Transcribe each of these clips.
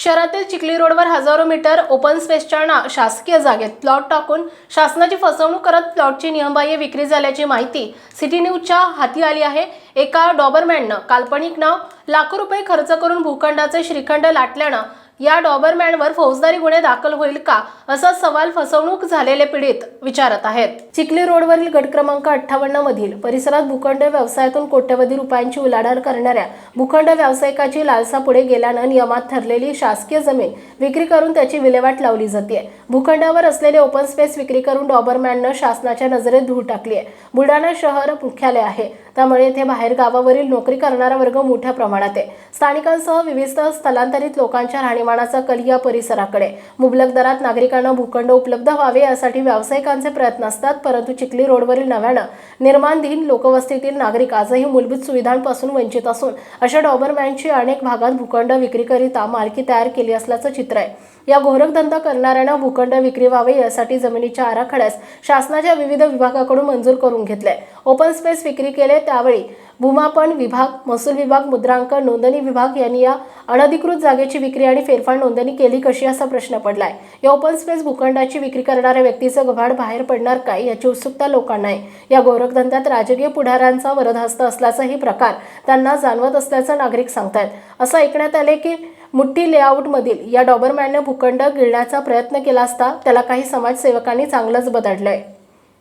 शहरातील चिखली रोडवर हजारो मीटर ओपन स्पेसच्या ना शासकीय जागेत प्लॉट टाकून शासनाची फसवणूक करत प्लॉटची नियमबाह्य विक्री झाल्याची माहिती सिटी न्यूजच्या हाती आली आहे. एका डॉबरमॅननं काल्पनिक नाव लाखो रुपये खर्च करून भूखंडाचे श्रीखंड लाटल्यानं या डॉबरमॅनवर फौजदारी गुन्हे दाखल होईल का? असा सवाल फसवणूक झालेले पीडित विचारत आहेत. चिखली रोडवरील गट क्रमांक अठ्ठावन्न मधील परिसरात भूखंड व्यवसायातून कोट्यवधी रुपयांची उलाढाल करणाऱ्या भूखंड व्यावसायिकाची लालसा पुढे गेल्यानं नियमात ठरलेली शासकीय जमीन विक्री करून त्याची विल्हेवाट लावली जाते. भूखंडावर असलेले ओपन स्पेस विक्री करून डॉबरमॅननं शासनाच्या नजरेत धूळ टाकली आहे बुलढाणा शहर मुख्यालय आहे. त्यामुळे येथे बाहेर गावावरील नोकरी करणारा वर्ग मोठ्या प्रमाणात आहे. स्थानिकांसह विविध स्थलांतरित लोकांच्या राहणीमानाचा कल या परिसराकडे मुबलक दरात नागरिकांना भूखंड उपलब्ध व्हावे यासाठी व्यावसायिकांचे प्रयत्न असतात परंतु चिखली रोडवरील नव्यानं निर्माणधीन लोकवस्तीतील नागरिक आजही मूलभूत सुविधांपासून वंचित असून अशा डॉबरमॅनची अनेक भागात भूखंड विक्रीकरिता मालकी तयार केली असल्याचं चित्र आहे. या गोरखधंदा करणाऱ्यांना भूखंड विक्री व्हावे यासाठी जमिनीच्या आराखड्यास शासनाच्या विविध विभागाकडून मंजूर करून घेतले ओपन स्पेस विक्री केले त्यावेळी भूमापन विभाग महसूल विभाग मुद्रांकन नोंदणी विभाग यांनी या अनधिकृत जागेची विक्री आणि फेरफार नोंदणी केली कशी असा प्रश्न पडलाय. या ओपन स्पेस भूखंडाची विक्री करणाऱ्या व्यक्तीचं गव्हाड बाहेर पडणार काय याची उत्सुकता लोकांना आहे. या गोरखधंद्यात राजकीय पुढाऱ्यांचा वरदहस्त असल्याचाही प्रकार त्यांना जाणवत असल्याचं नागरिक सांगतायत. असं ऐकण्यात आले की मुठ्ठी लेआउटमधील या डॉबरमॅनने भूखंड गिळण्याचा प्रयत्न केला असता त्याला काही समाजसेवकांनी चांगलंच बदडलंय.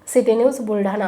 City news Buldhana.